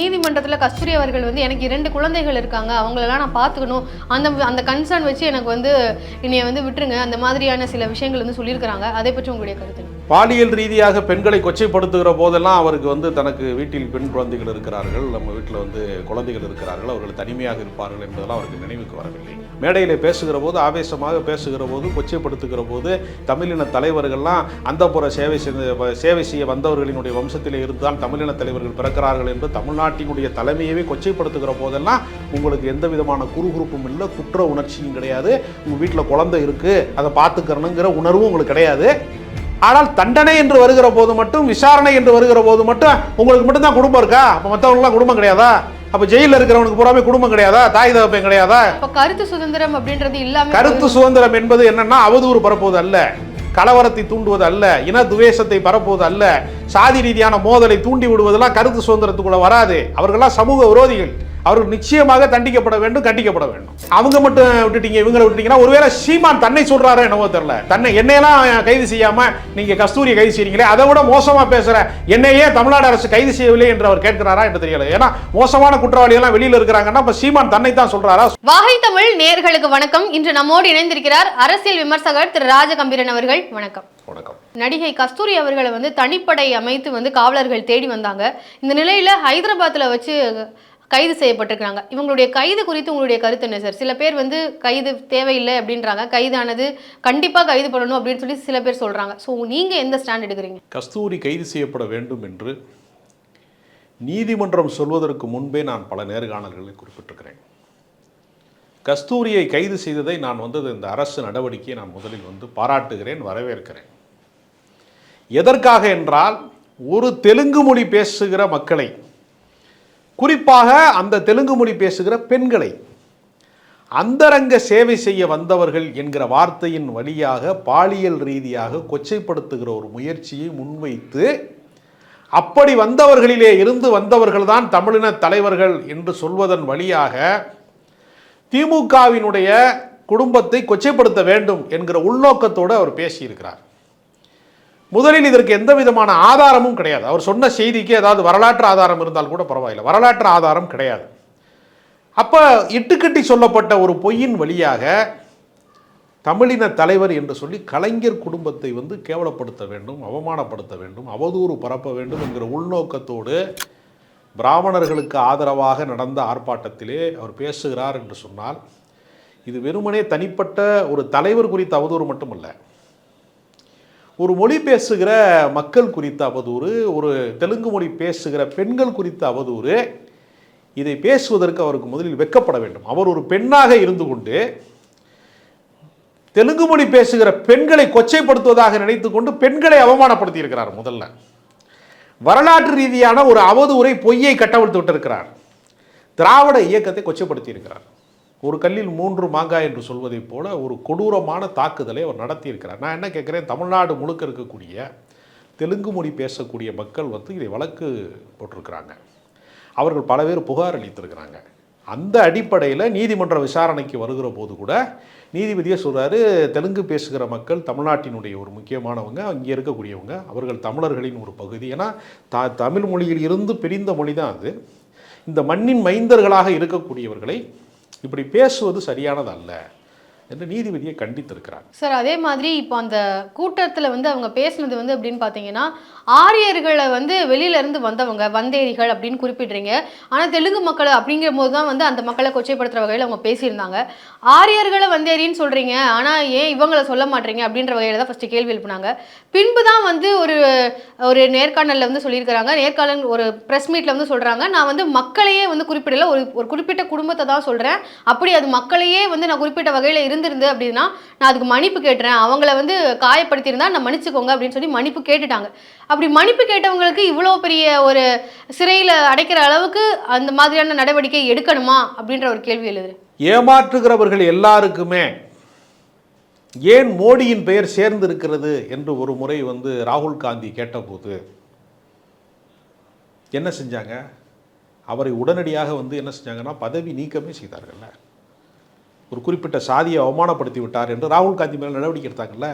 நீதிமன்றத்தில் கஸ்தூரி அவர்கள் வந்து எனக்கு இரண்டு குழந்தைகள் இருக்காங்க. அவங்களெல்லாம் நான் பார்த்துக்கணும். அந்த அந்த கன்சர்ன் வச்சு எனக்கு வந்து என்னைய வந்து விட்டுருங்க. அந்த மாதிரியான சில விஷயங்கள் வந்து சொல்லியிருக்கிறாங்க. அதை பற்றி உங்களுடைய கருத்து பாலியல் ரீதியாக பெண்களை கொச்சைப்படுத்துகிற போதெல்லாம் அவருக்கு வந்து தனக்கு வீட்டில் பெண் குழந்தைகள் இருக்கிறார்கள் நம்ம வீட்டில் வந்து குழந்தைகள் இருக்கிறார்கள் அவர்கள் தனிமையாக இருப்பார்கள் என்பதெல்லாம் அவருக்கு நினைவுக்கு வரவில்லை. மேடையில் பேசுகிற போது ஆவேசமாக பேசுகிற போது கொச்சைப்படுத்துகிற போது தமிழின தலைவர்கள்லாம் அந்தப்புற சேவை செய்த சேவை செய்ய வந்தவர்களினுடைய வம்சத்திலே இருந்தால் தமிழின தலைவர்கள் பிறக்கிறார்கள் என்று தமிழ்நாட்டினுடைய தலைமையவே கொச்சைப்படுத்துகிற போதெல்லாம் உங்களுக்கு எந்த விதமான குறுகுறுப்பும் இல்லை குற்ற உணர்ச்சியும் கிடையாது. உங்கள் வீட்டில் குழந்தை இருக்குது அதை பார்த்துக்கிறணுங்கிற உணர்வும் உங்களுக்கு கிடையாது. ஆனால் தண்டனை என்று வருகிற போது மட்டும் விசாரணை என்று வருகிற போது மட்டும் உங்களுக்கு மட்டும்தான் குடும்பம் இருக்கா? அப்போ மற்றவங்களுக்குலாம் குடும்பம் கிடையாதா? அப்போ ஜெயிலில் இருக்கிறவனுக்கு பூராமே குடும்பம் கிடையாதா? தாய் தகப்பன் கிடையாதா? கருத்து சுதந்திரம் அப்படின்றது இல்லாம கருத்து சுதந்திரம் என்பது என்னன்னா அவதூறு பரப்புவது அல்ல. கலவரத்தை தூண்டுவது அல்ல இன துவேஷத்தை பரப்புவது அல்ல சாதி ரீதியான மோதலை தூண்டி விடுவதெல்லாம் கருத்து சுதந்திரத்துக்குள்ள வராது. அவர்கள்லாம் சமூக விரோதிகள். அவர்கள் நிச்சயமாக தண்டிக்கப்பட வேண்டும் கண்டிக்கப்பட வேண்டும். அவங்க மட்டும் விட்டுட்டீங்க இவங்களை விட்டுட்டீங்கன்னா ஒருவேளை சீமான் தன்னை சொல்றாரோ என்னவோ தெரியல. தன்னை என்னையெல்லாம் கைது செய்யாம நீங்க கஸ்தூரியை கைது செய்றீங்களே அதை விட மோசமா பேசுற என்னையே தமிழ்நாடு அரசு கைது செய்யவில்லை என்று அவர் கேட்கிறாரா என்று தெரியல. ஏன்னா மோசமான குற்றவாளி எல்லாம் வெளியில இருக்கிறாங்கன்னா இப்ப சீமான் தன்னை தான் சொல்றாரா? வாகை தமிழ் நேர்களுக்கு வணக்கம். இன்று நம்மோடு இணைந்திருக்கிறார் அரசியல் விமர்சகர் திரு ராஜகம்பீரன் அவர்கள். வணக்கம். வணக்கம். நடிகை கஸ்தூரி அவர்களை வந்து தனிப்படை அமைத்து வந்து காவலர்கள் தேடி வந்தாங்க. இந்த நிலையில ஹைதராபாத்ல வச்சு கைது செய்யப்பட்டிருக்கிறாங்க. இவங்களுடைய கைது குறித்து உங்களுடைய கருத்து என்ன சார் சில பேர் வந்து கைது தேவையில்லை அப்படின்றாங்க. கைதானது கண்டிப்பா கைது பண்ணணும் அப்படின்னு சொல்லி சில பேர் சொல்றாங்க. ஸோ நீங்க எந்த ஸ்டாண்ட் எடுக்கிறீங்க? கஸ்தூரி கைது செய்யப்பட வேண்டும் என்று நீதிமன்றம் சொல்வதற்கு முன்பே நான் பல நேர்காணல்களை குறிப்பிட்டிருக்கிறேன். கஸ்தூரியை கைது செய்ததை நான் வந்து இந்த அரசு நடவடிக்கையை நான் முதலில் வந்து பாராட்டுகிறேன் வரவேற்கிறேன். எதற்காக என்றால் ஒரு தெலுங்கு மொழி பேசுகிற மக்களை குறிப்பாக அந்த தெலுங்கு மொழி பேசுகிற பெண்களை அந்தரங்க சேவை செய்ய வந்தவர்கள் என்கிற வார்த்தையின் வழியாக பாலியல் ரீதியாக கொச்சைப்படுத்துகிற ஒரு முயற்சியை முன்வைத்து அப்படி வந்தவர்களிலே இருந்து வந்தவர்கள்தான் தமிழின தலைவர்கள் என்று சொல்வதன் வழியாக திமுகவினுடைய குடும்பத்தை கொச்சைப்படுத்த வேண்டும் என்கிற உள்நோக்கத்தோடு அவர் பேசியிருக்கிறார். முதலில் இதற்கு எந்த விதமான ஆதாரமும் கிடையாது. அவர் சொன்ன செய்திக்கு ஏதாவது வரலாற்று ஆதாரம் இருந்தால் கூட பரவாயில்லை. வரலாற்று ஆதாரம் கிடையாது. அப்போ இட்டுக்கட்டி சொல்லப்பட்ட ஒரு பொய்யின் வழியாக தமிழின தலைவர் என்று சொல்லி கலைஞர் குடும்பத்தை வந்து கேவலப்படுத்த வேண்டும் அவமானப்படுத்த வேண்டும் அவதூறு பரப்ப வேண்டும் என்கிற உள்நோக்கத்தோடு பிராமணர்களுக்கு ஆதரவாக நடந்த ஆர்ப்பாட்டத்திலே அவர் பேசுகிறார் என்று சொன்னால் இது வெறுமனே தனிப்பட்ட ஒரு தலைவர் குறித்த அவதூறு மட்டுமல்ல. ஒரு மொழி பேசுகிற மக்கள் குறித்த அவதூறு ஒரு தெலுங்கு மொழி பேசுகிற பெண்கள் குறித்த அவதூறு இதை பேசுவதற்கு அவருக்கு முதலில் வெக்கப்பட வேண்டும். அவர் ஒரு பெண்ணாக இருந்து கொண்டு தெலுங்கு மொழி பேசுகிற பெண்களை கொச்சைப்படுத்துவதாக நினைத்துக்கொண்டு பெண்களை அவமானப்படுத்தியிருக்கிறார் முதல்ல. வரலாற்று ரீதியான ஒரு அவதூறை பொய்யை கட்டவிழ்த்து விட்டிருக்கிறார். திராவிட இயக்கத்தை கொச்சப்படுத்தியிருக்கிறார். ஒரு கல்லில் மூன்று மாங்காய் என்று சொல்வதைப் போல ஒரு கொடூரமான தாக்குதலை அவர் நடத்தியிருக்கிறார். நான் என்ன கேட்குறேன்? தமிழ்நாடு முழுக்க இருக்கக்கூடிய தெலுங்கு மொழி பேசக்கூடிய மக்கள் வந்து இதை வழக்கு போட்டிருக்கிறாங்க. அவர்கள் பல பேர் புகார் அளித்திருக்கிறாங்க. அந்த அடிப்படையில் நீதிமன்ற விசாரணைக்கு வருகிற போது கூட நீதிபதியே சொல்கிறாரு தெலுங்கு பேசுகிற மக்கள் தமிழ்நாட்டினுடைய ஒரு முக்கியமானவங்க அங்கே இருக்கக்கூடியவங்க அவர்கள் தமிழர்களின் ஒரு பகுதி. ஏன்னா த தமிழ் மொழியில் இருந்து பிரிந்த மொழி தான் அது. இந்த மண்ணின் மைந்தர்களாக இருக்கக்கூடியவர்களை இப்படி பேசுவது சரியானதல்ல. என்று நீதிபதியை கண்டித்திருக்கிறார். சார் அதே மாதிரி இப்போ அந்த கூட்டத்தில் வந்து அவங்க பேசுனது வந்து அப்படின்னு பார்த்தீங்கன்னா ஆரியர்களை வந்து வெளியில இருந்து வந்தவங்க வந்தேரிகள் அப்படின்னு குறிப்பிடுறீங்க. ஆனால் தெலுங்கு மக்களை அப்படிங்கிற போது தான் வந்து அந்த மக்களை கொச்சைப்படுத்துகிற வகையில் அவங்க பேசியிருந்தாங்க. ஆரியர்களை வந்தேரின்னு சொல்கிறீங்க ஆனால் ஏன் இவங்களை சொல்ல மாட்டீங்க அப்படின்ற வகையில் தான் ஃபஸ்ட்டு கேள்வி எழுப்பினாங்க. பின்பு தான் வந்து ஒரு ஒரு நேர்காணலில் வந்து சொல்லியிருக்கிறாங்க. நேர்காணல் ஒரு ப்ரெஸ் மீட்டில் வந்து சொல்கிறாங்க நான் வந்து மக்களையே வந்து குறிப்பிடல ஒரு ஒரு குறிப்பிட்ட குடும்பத்தை தான் சொல்கிறேன் அப்படி அது மக்களையே வந்து நான் குறிப்பிட்ட வகையில் இருந்திருந்து அப்படின்னா நான் அதுக்கு மன்னிப்பு கேட்டுறேன். அவங்கள வந்து காயப்படுத்தியிருந்தா நான் மன்னிச்சுக்கோங்க அப்படின்னு சொல்லி மன்னிப்பு கேட்டுட்டாங்க. அப்படி மன்னிப்பு கேட்டவங்களுக்கு இவ்வளோ பெரிய ஒரு சிறையில் அடைக்கிற அளவுக்கு அந்த மாதிரியான நடவடிக்கை எடுக்கணுமா அப்படின்ற ஒரு கேள்வி எழுது. ஏமாற்றுகிறவர்கள் எல்லாருக்குமே ஏன் மோடியின் பெயர் சேர்ந்து இருக்கிறது என்று ஒரு முறை வந்து ராகுல் காந்தி கேட்டபோது என்ன செஞ்சாங்க? அவரை உடனடியாக வந்து என்ன செஞ்சாங்கன்னா பதவி நீக்கமே செய்தார்கள்ல. ஒரு குறிப்பிட்ட சாதியை அவமானப்படுத்தி விட்டார் என்று ராகுல் காந்தி மேலே நடவடிக்கை எடுத்தாங்கல்ல?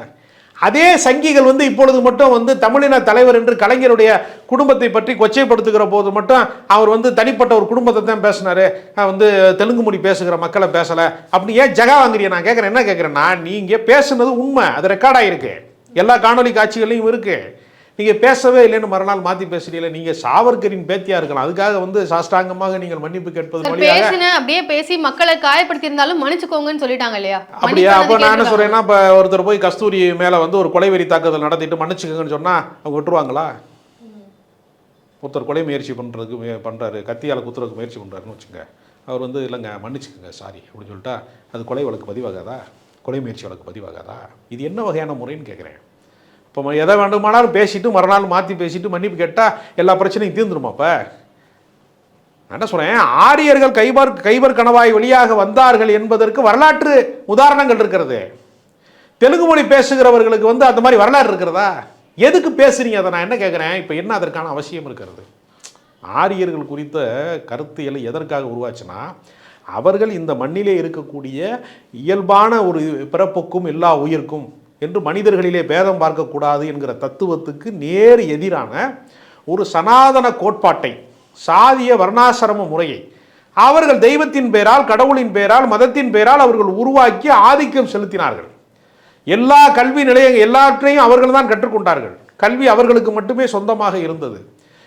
அதே சங்கிகள் வந்து இப்பொழுது மட்டும் வந்து தமிழின தலைவர் என்று கலைஞருடைய குடும்பத்தை பற்றி கொச்சைப்படுத்துகிற போது மட்டும் அவர் வந்து தனிப்பட்ட ஒரு குடும்பத்தை தான் பேசினாரு. வந்து தெலுங்கு மொழி பேசுகிற மக்களை பேசலை. அப்படி ஏன் ஜகா வாங்குறிய நான் கேட்குறேன்? என்ன கேட்குறேன்னா நீங்கள் பேசுனது உண்மை. அது ரெக்கார்ட் ஆகிருக்கு எல்லா காணொலி காட்சிகளையும் இருக்குது நீங்கள் பேசவே இல்லைன்னு மறுநாள் மாற்றி பேசுறீங்களே நீங்கள் சாவர்கரின் பேத்தியா இருக்கலாம். அதுக்காக வந்து சாஷ்டாங்கமாக நீங்கள் மன்னிப்பு கேட்பது பேசினேன் அப்படியே பேசி மக்களை காயப்படுத்தி இருந்தாலும் மன்னிச்சுக்கோங்கன்னு சொல்லிட்டாங்க இல்லையா அப்படியா அப்போ நான் என்ன. சொல்றேன்னா இப்போ ஒருத்தர் போய் கஸ்தூரி மேலே வந்து ஒரு கொலைவெறி தாக்குதல் நடத்திட்டு மன்னிச்சுக்கங்கன்னு சொன்னா அவங்க விட்டுருவாங்களா? ஒருத்தர் கொலை முயற்சி பண்ணுறதுக்கு பண்றாரு. கத்தியால் குத்துறதுக்கு முயற்சி பண்ணுறாருன்னு வச்சுங்க அவர் வந்து இல்லைங்க மன்னிச்சுக்கோங்க சாரி அப்படின்னு சொல்லிட்டா அது கொலை வழக்கு பதிவாகாதா? கொலை முயற்சி வழக்கு பதிவாகாதா? இது என்ன வகையான முறைன்னு கேட்குறேன் இப்போ எதை வேண்டுமானாலும் பேசிட்டு மறுநாள் மாற்றி பேசிட்டு மன்னிப்பு கேட்டால் எல்லா பிரச்சனையும் தீர்ந்துருமா அப்போ? நான் என்ன சொல்கிறேன் ஆரியர்கள் கைபர் கைபர் கணவாய் வழியாக வந்தார்கள் என்பதற்கு வரலாற்று உதாரணங்கள் இருக்கிறது. தெலுங்கு மொழி பேசுகிறவர்களுக்கு வந்து அந்த மாதிரி வரலாறு இருக்கிறதா? எதுக்கு பேசுறீங்க? அதை நான் என்ன கேட்குறேன் இப்போ என்ன அதற்கான அவசியம் இருக்கிறது? ஆரியர்கள் குறித்த கருத்தியலை எதற்காக உருவாச்சுன்னா அவர்கள் இந்த மண்ணிலே இருக்கக்கூடிய இயல்பான ஒரு பிறப்புக்கும் எல்லா உயிர்க்கும் என்று மனிதர்களிலே பேதம் பார்க்கக்கூடாது என்கிற தத்துவத்துக்கு நேர் எதிரான ஒரு சனாதன கோட்பாட்டை சாதிய வர்ணாசிரம முறையை அவர்கள் தெய்வத்தின் பெயரால் கடவுளின் பெயரால் மதத்தின் பெயரால் அவர்கள் உருவாக்கி ஆதிக்கம் செலுத்தினார்கள். எல்லா கல்வி நிலையங்கள் எல்லாற்றையும் அவர்கள் தான் கற்றுக்கொண்டார்கள் கல்வி அவர்களுக்கு மட்டுமே சொந்தமாக இருந்தது.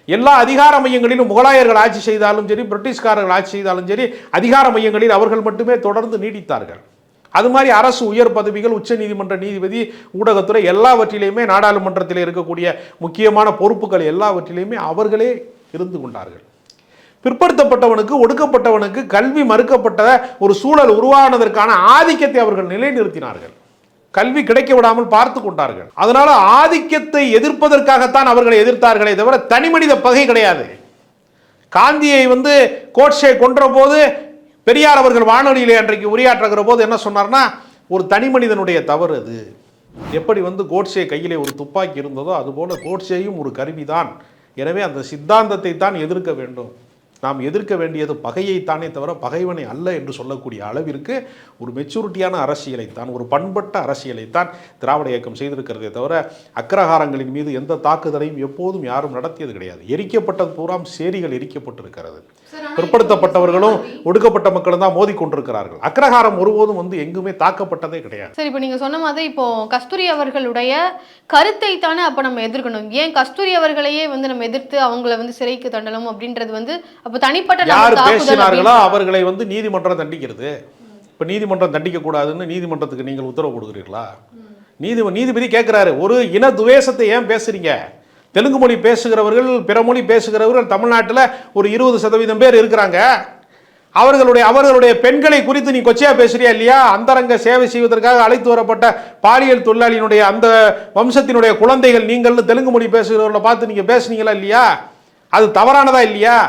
எல்லா அதிகார மையங்களிலும் முகலாயர்கள் ஆட்சி செய்தாலும் சரி பிரிட்டிஷ்காரர்கள் ஆட்சி செய்தாலும் சரி அதிகார மையங்களில் அவர்கள் மட்டுமே தொடர்ந்து நீடித்தார்கள். அது மாதிரி அரசு உயர் பதவிகள் உச்ச நீதிமன்ற நீதிபதி ஊடகத்துறை எல்லாவற்றிலையுமே நாடாளுமன்றத்தில் இருக்கக்கூடிய முக்கியமான பொறுப்புகள் எல்லாவற்றிலையுமே அவர்களே இருந்து கொண்டார்கள். பிற்படுத்தப்பட்டவனுக்கு ஒடுக்கப்பட்டவனுக்கு கல்வி மறுக்கப்பட்ட ஒரு சூழல் உருவானதற்கான ஆதிக்கத்தை அவர்கள் நிலைநிறுத்தினார்கள். கல்வி கிடைக்க விடாமல் பார்த்து கொண்டார்கள். அதனால ஆதிக்கத்தை எதிர்ப்பதற்காகத்தான் அவர்களை எதிர்த்தார்களே தவிர தனிமனித பகை கிடையாது. காந்தியை வந்து கோட்ஸை கொன்ற போது பெரியார் அவர்கள் வானொலியிலே அன்றைக்கு உரையாற்றுகிற போது என்ன சொன்னார்னா ஒரு தனி மனிதனுடைய தவறு அது. எப்படி வந்து கோட்ஸே கையிலே ஒரு துப்பாக்கி இருந்ததோ அதுபோல கோட்ஸேயும் ஒரு கருவிதான். எனவே அந்த சித்தாந்தத்தை தான் எதிர்க்க வேண்டும். நாம் எதிர்க்க வேண்டியது பகையைத்தானே தவிர பகைவனை அல்ல என்று சொல்லக்கூடிய அளவிற்கு ஒரு மெச்சூரிட்டியான அரசியலைத்தான் ஒரு பண்பட்ட அரசியலைத்தான் திராவிட இயக்கம் செய்திருக்கிறதே தவிர அக்ரஹாரங்களின் மீது எந்த தாக்குதலையும் எப்போதும் யாரும் நடத்தியது கிடையாது. எரிக்கப்பட்டது பூராம் சேரிகள் எரிக்கப்பட்டிருக்கிறது. பிற்படுத்தப்பட்டவர்களும் ஒடுக்கப்பட்ட மக்களும் தான் மோதி கொண்டிருக்கிறார்கள். அக்ரஹாரம் ஒருபோதும் வந்து எங்குமே தாக்கப்பட்டதே கிடையாது. சரி இப்போ நீங்க சொன்ன மாதிரி இப்போ கஸ்தூரி அவர்களுடைய கருத்தை தானே அப்ப நம்ம எதிர்க்கணும். ஏன் கஸ்தூரி அவர்களையே வந்து நம்ம எதிர்த்து அவங்கள வந்து சிறைக்கு தண்டணும் அப்படின்றது வந்து அப்ப தனிப்பட்ட யார் பேசினார்களோ அவர்களை வந்து நீதிமன்றம் தண்டிக்கிறது. இப்போ நீதிமன்றம் தண்டிக்க கூடாதுன்னு நீதிமன்றத்துக்கு நீங்கள் உத்தரவு கொடுக்குறீர்களா? நீதி நீதிபதி கேட்குறாரு ஒரு இன துவேஷத்தை ஏன் பேசுறீங்க? தெலுங்கு மொழி பேசுகிறவர்கள் பிற மொழி பேசுகிறவர்கள் தமிழ்நாட்டில் ஒரு இருபது சதவீதம் பேர் இருக்கிறாங்க. அவர்களுடைய அவர்களுடைய பெண்களை குறித்து நீ கொச்சையா பேசுறியா இல்லையா? அந்தரங்க சேவை செய்வதற்காக அழைத்து வரப்பட்ட பாலியல் தொழிலாளியினுடைய அந்த வம்சத்தினுடைய குழந்தைகள் நீங்கள்னு தெலுங்கு மொழி பேசுகிறவர்களை பார்த்து நீங்க பேசுனீங்களா இல்லையா? அது தவறானதா இல்லையா?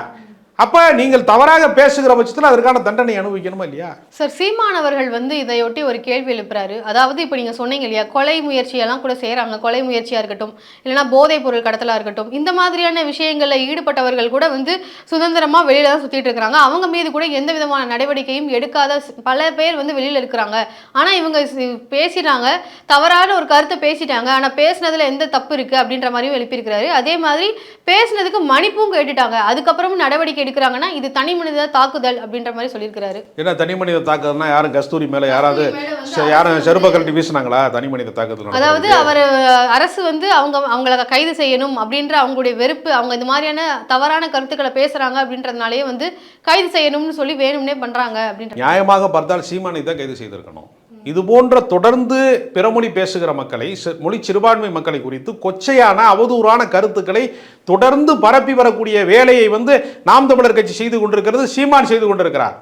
அப்போ நீங்கள் தவறாக பேசுகிற பட்சத்தில் அதற்கான தண்டனை அனுபவிக்கணுமா இல்லையா? சார் சீமானவர்கள் வந்து இதையொட்டி ஒரு கேள்வி எழுப்புறாரு. அதாவது இப்போ நீங்கள் சொன்னீங்க இல்லையா கொலை முயற்சியெல்லாம் கூட செய்கிறாங்க கொலை முயற்சியாக இருக்கட்டும் இல்லைன்னா போதைப் பொருள் கடத்தலாக இருக்கட்டும் இந்த மாதிரியான விஷயங்களில் ஈடுபட்டவர்கள் கூட வந்து சுதந்திரமாக வெளியில தான் சுற்றிட்டு இருக்காங்க. அவங்க மீது கூட எந்த விதமான நடவடிக்கையும் எடுக்காத பல பேர் வந்து வெளியில் இருக்கிறாங்க. ஆனால் இவங்க பேசிட்டாங்க. தவறான ஒரு கருத்தை பேசிட்டாங்க. ஆனால் பேசுனதில் எந்த தப்பு இருக்குது அப்படின்ற மாதிரியும் எழுப்பியிருக்கிறாரு. அதே மாதிரி பேசுனதுக்கு மன்னிப்பும் கேட்டுட்டாங்க. அதுக்கப்புறமும் நடவடிக்கை எடுக்கிறாங்கன்னா இது தனி மனித தாக்குதல் அப்படின்ற மாதிரி சொல்லியிருக்கிறாரு. ஏன்னா தனி மனித தாக்குதல்னா யாரும் கஸ்தூரி மேல யாராவது யாரும் செருப்ப கழட்டி வீசினாங்களா? தனி மனித தாக்குதல் அதாவது? அவர் அரசு வந்து அவங்க அவங்கள கைது செய்யணும் அப்படின்ற அவங்களுடைய வெறுப்பு அவங்க இந்த மாதிரியான தவறான கருத்துக்களை பேசுறாங்க அப்படின்றதுனாலயே வந்து கைது செய்யணும்னு சொல்லி வேணும்னே பண்றாங்க அப்படின்ற நியாயமாக பார்த்தால் சீமானை தான் கைது செய்திருக்கணும். இது போன்ற தொடர்ந்து பிறமொழி பேசுகிற மக்களை மொழி சிறுபான்மை மக்களை குறித்து கொச்சையான அவதூறான கருத்துக்களை தொடர்ந்து பரப்பி வரக்கூடிய வேலையை வந்து நாம் தமிழர் கட்சி செய்து கொண்டிருக்கிறது சீமான் செய்து கொண்டிருக்கிறார்.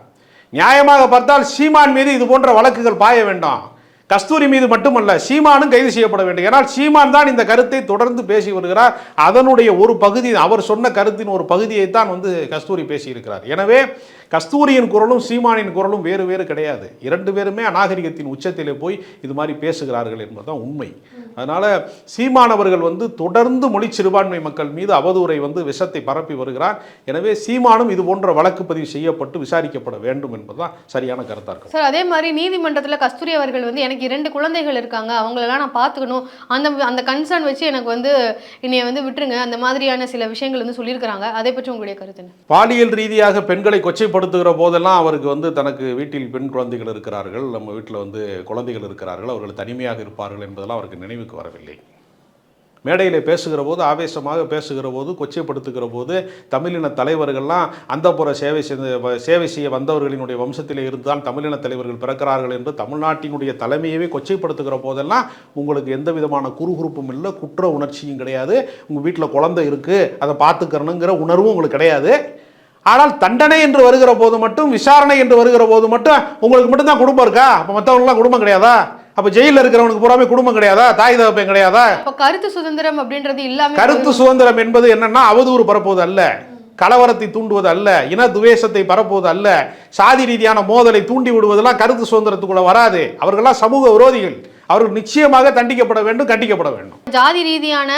நியாயமாக பார்த்தால் சீமான் மீது இது போன்ற வழக்குகள் பாய வேண்டாம். கஸ்தூரி மீது மட்டுமல்ல சீமானும் கைது செய்யப்பட வேண்டும். ஏன்னால் சீமான் தான் இந்த கருத்தை தொடர்ந்து பேசி வருகிறார். அதனுடைய ஒரு பகுதி அவர் சொன்ன கருத்தின் ஒரு பகுதியை தான் வந்து கஸ்தூரி பேசியிருக்கிறார். எனவே கஸ்தூரியின் குரலும் சீமானின் குரலும் வேறு வேறு கிடையாது. இரண்டு பேருமே அநாகரிகத்தின் உச்சத்திலே போய் இது மாதிரி பேசுகிறார்கள் என்பதுதான் உண்மை. அதனால சீமானவர்கள் வந்து தொடர்ந்து மொழி சிறுபான்மை மக்கள் மீது அவதூறை வந்து விஷத்தை பரப்பி வருகிறார். எனவே சீமானும் இது போன்ற வழக்கு பதிவு செய்யப்பட்டு விசாரிக்கப்பட வேண்டும் என்பதுதான் சரியான கருத்தா இருக்கும். சார் அதே மாதிரி நீதிமன்றத்துல கஸ்தூரி அவர்கள் வந்து எனக்கு இரண்டு குழந்தைகள் இருக்காங்க அவங்களெல்லாம் நான் பார்த்துக்கணும். அந்த அந்த கன்சர்ன் வச்சு எனக்கு வந்து என்னைய வந்து விட்டுருங்க. அந்த மாதிரியான சில விஷயங்கள் வந்து சொல்லியிருக்கிறாங்க. அதை பற்றி உங்களுடைய கருத்து என்ன? பாலியல் ரீதியாக பெண்களை கொச்சைப்படுத்துகிற போதெல்லாம் அவருக்கு வந்து தனக்கு வீட்டில் பெண் குழந்தைகள் இருக்கிறார்கள். நம்ம வீட்டில் வந்து குழந்தைகள் இருக்கிறார்கள். அவர்கள் தனிமையாக இருப்பார்கள் என்பதெல்லாம் அவருக்கு நினைவுக்கு வரவில்லை. மேடையில் பேசுகிற போது ஆவேசமாக பேசுகிற போது கொச்சைப்படுத்துகிற போது தமிழின தலைவர்கள்லாம் அந்தப்புற சேவை செய்த சேவை செய்ய வந்தவர்களினுடைய வம்சத்திலே இருந்தால் தமிழின தலைவர்கள் பிறக்கிறார்கள் என்று தமிழ்நாட்டினுடைய தலைமையவே கொச்சைப்படுத்துகிற போதெல்லாம் உங்களுக்கு எந்த விதமான குறுகுறுப்பும் இல்லை குற்ற உணர்ச்சியும் கிடையாது. உங்கள் வீட்டில் குழந்தை இருக்குது அதை பார்த்துக்கிறணுங்கிற உணர்வும் உங்களுக்கு கிடையாது. ஆனால் தண்டனை என்று வருகிற போது மட்டும் விசாரணை என்று வருகிற போது மட்டும் உங்களுக்கு மட்டும்தான் குடும்பம் இருக்கா? அப்போ மற்றவங்களுக்குலாம் குடும்பம் கிடையாதா? அப்போ ஜெயிலில் இருக்கிறவனுக்கு பூராமே குடும்பம் கிடையாதா? தாய் தகப்பன் கிடையாதா? கருத்து சுதந்திரம் அப்படின்றது இல்லாம கருத்து சுதந்திரம் என்பது என்னன்னா அவதூறு பரப்புவது அல்ல. கலவரத்தை தூண்டுவது அல்ல. இன துவேஷத்தை பரப்புவது அல்ல. சாதி ரீதியான மோதலை தூண்டி விடுவதெல்லாம் கருத்து சுதந்திரத்துக்குள்ள வராது. அவர்கள்லாம் சமூக விரோதிகள். அவர்கள் நிச்சயமாக தண்டிக்கப்பட வேண்டும் கண்டிக்கப்பட வேண்டும். ஜாதி ரீதியான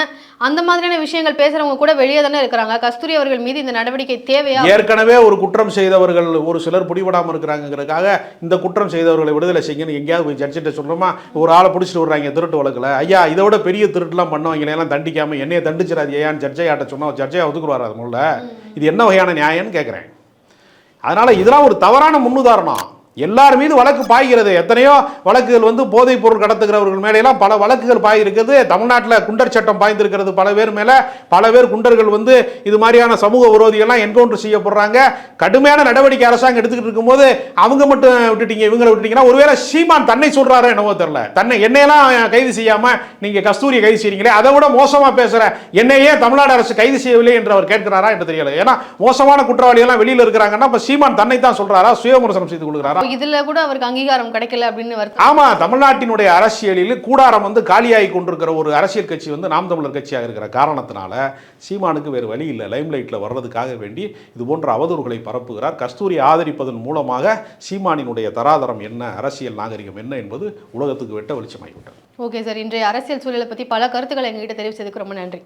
அந்த மாதிரியான விஷயங்கள் பேசுறவங்க கூட வெளியே தானே இருக்கிறாங்க. கஸ்தூரி அவர்கள் மீது இந்த நடவடிக்கை தேவையா? ஏற்கனவே ஒரு குற்றம் செய்தவர்கள் ஒரு சிலர் பிடிபடாமல் இருக்கிறாங்கிறதுக்காக இந்த குற்றம் செய்தவர்களை விடுதலை செய்யுங்கன்னு எங்கேயாவது போய் ஜட்ஜிட்ட சொல்கிறோமா ஒரு ஆளை பிடிச்சிட்டு வர்றாங்க திருட்டு வழக்கில். ஐயா இதை விட பெரிய திருட்டுலாம் பண்ணவங்க எல்லாம் தண்டிக்காம என்னையை தண்டிச்சிடாது ஏன் ஜட்ஜையாட்ட சொன்னோம் ஜட்ஜையா ஒதுக்குவார் அது முதல்ல. இது என்ன வகையான நியாயம்னு கேட்குறேன் அதனால இதெல்லாம் ஒரு தவறான முன்னுதாரணம். எல்லார் மீது வழக்கு பாய்கிறது. எத்தனையோ வழக்குகள் வந்து போதைப் பொருள் கடத்துகிறவர்கள் மேலையெல்லாம் பல வழக்குகள் பாயிருக்கிறது தமிழ்நாட்டில் குண்டர் சட்டம் பாய்ந்திருக்கிறது பல பேர் மேலே. பல பேர் குண்டர்கள் வந்து இது மாதிரியான சமூக விரோதிகள்லாம் என்கவுண்டர் செய்யப்படுறாங்க. கடுமையான நடவடிக்கை அரசாங்கம் எடுத்துக்கிட்டு இருக்கும்போது அவங்க மட்டும் விட்டுட்டீங்க இவங்களை விட்டுட்டீங்கன்னா ஒருவேளை சீமான் தன்னை சொல்றாரோ என்னவோ தெரில தன்னை என்னையெல்லாம் கைது செய்யாமல் நீங்கள் கஸ்தூரியை கைது செய்கிறீங்களே அதை விட மோசமாக பேசுகிற என்னையே தமிழ்நாடு அரசு கைது செய்யவில்லை என்று அவர் கேட்கிறாரா என்று தெரியல. ஏன்னா மோசமான குற்றவாளி எல்லாம் இருக்கிறாங்கன்னா இப்போ சீமான் தன்னை தான் சொல்கிறாரா சுயமரசனம் செய்து கொடுக்குறாரா அப்போ இதுல கூட அவருக்கு அங்கீகாரம் கிடைக்கல அப்படின்னு ஆமா தமிழ்நாட்டினுடைய அரசியலில் கூடாரம் வந்து காலியாகி கொண்டிருக்கிற ஒரு அரசியல் கட்சி வந்து நாம் தமிழர் கட்சியாக இருக்கிற காரணத்தினால சீமானுக்கு வேறு வழி இல்லை. லைம்லைட்டில் வர்றதுக்காக வேண்டி இது போன்ற அவதூறுகளை பரப்புகிறார். கஸ்தூரி ஆதரிப்பதன் மூலமாக சீமானினுடைய தராதரம் என்ன அரசியல் நாகரிகம் என்ன என்பது உலகத்துக்கு வெட்ட வெளிச்சமாகிவிட்டது. ஓகே சார் இன்றைய அரசியல் சூழலை பத்தி பல கருத்துக்களை எங்ககிட்ட தெரிவிச்சதுக்கு ரொம்ப நன்றி.